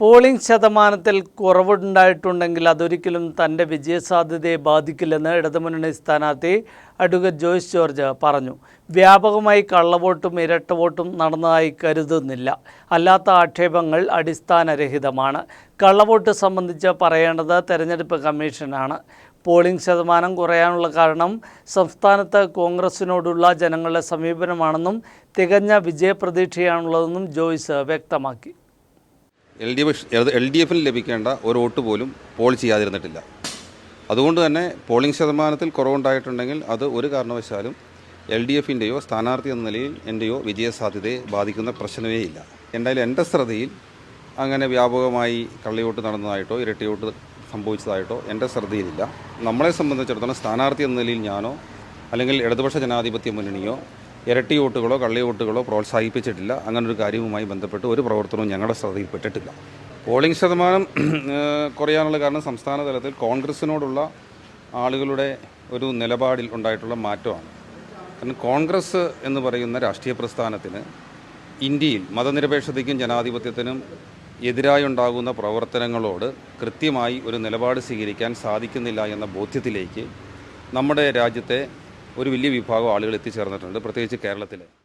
Polling ശതമാനത്തിൽ കുറവുണ്ടായിട്ടുണ്ടെങ്കിൽ അതൊരിക്കലും തന്റെ വിജയസാധ്യതയെ ബാധിക്കില്ലെന്ന് ഇടതുമുന്നണി സ്ഥാനാർത്ഥി അഡ്വക്കേറ്റ് ജോയ്സ് ജോർജ് പറഞ്ഞു. വ്യാപകമായി കള്ളവോട്ടും ഇരട്ട വോട്ടും നടന്നതായി കരുതുന്നില്ല. അല്ലാത്ത ആക്ഷേപങ്ങൾ അടിസ്ഥാനരഹിതമാണ്. കള്ളവോട്ട് സംബന്ധിച്ച് പറയേണ്ടത് തെരഞ്ഞെടുപ്പ് കമ്മീഷനാണ്. പോളിംഗ് ശതമാനം കുറയാനുള്ള കാരണം സംസ്ഥാനത്ത് കോൺഗ്രസിനോടുള്ള ജനങ്ങളുടെ സമീപനമാണെന്നും തികഞ്ഞ വിജയപ്രതീക്ഷയാണുള്ളതെന്നും ജോയ്സ് വ്യക്തമാക്കി. L D F L D എഫിന് ലഭിക്കേണ്ട ഒരു വോട്ട് പോലും പോൾ ചെയ്യാതിരുന്നിട്ടില്ല. അതുകൊണ്ട് തന്നെ പോളിംഗ് ശതമാനത്തിൽ കുറവുണ്ടായിട്ടുണ്ടെങ്കിൽ അത് ഒരു കാരണവശാലും എൽ ഡി എഫിന്റെയോ സ്ഥാനാർത്ഥി എന്ന നിലയിൽ എന്റെയോ വിജയസാധ്യതയെ ബാധിക്കുന്ന പ്രശ്നമേ ഇല്ല. എന്തായാലും എന്റെ ശ്രദ്ധയിൽ അങ്ങനെ വ്യാപകമായി കള്ളിയോട്ട് നടന്നതായിട്ടോ ഇരട്ടിയോട്ട് സംഭവിച്ചതായിട്ടോ എന്റെ ശ്രദ്ധയിലില്ല. നമ്മളെ സംബന്ധിച്ചിടത്തോളം സ്ഥാനാർത്ഥി എന്ന നിലയിൽ ഞാനോ അല്ലെങ്കിൽ ഇടതുപക്ഷ ജനാധിപത്യ മുന്നണിയോ ഇരട്ടി വോട്ടുകളോ കള്ളി വോട്ടുകളോ പ്രോത്സാഹിപ്പിച്ചിട്ടില്ല. അങ്ങനെ ഒരു കാര്യവുമായി ബന്ധപ്പെട്ട് ഒരു പ്രവർത്തനവും ഞങ്ങളുടെ ശ്രദ്ധയിൽപ്പെട്ടിട്ടില്ല പോളിംഗ് ശതമാനം കുറയാനുള്ള കാരണം സംസ്ഥാന തലത്തിൽ കോൺഗ്രസിനോടുള്ള ആളുകളുടെ ഒരു നിലപാടിൽ ഉണ്ടായിട്ടുള്ള മാറ്റമാണ്. കാരണം കോൺഗ്രസ് എന്ന് പറയുന്ന രാഷ്ട്രീയ പ്രസ്ഥാനത്തിന് ഇന്ത്യയിൽ മതനിരപേക്ഷതയ്ക്കും ജനാധിപത്യത്തിനും എതിരായി ഉണ്ടാകുന്ന പ്രവർത്തനങ്ങളോട് കൃത്യമായി ഒരു നിലപാട് സ്വീകരിക്കാൻ സാധിക്കുന്നില്ല എന്ന ബോധ്യത്തിലേക്ക് നമ്മുടെ രാജ്യത്തെ ഒരു വലിയ വിഭാഗം ആളുകൾ എത്തിച്ചേർന്നിട്ടുണ്ട് പ്രത്യേകിച്ച് കേരളത്തിൽ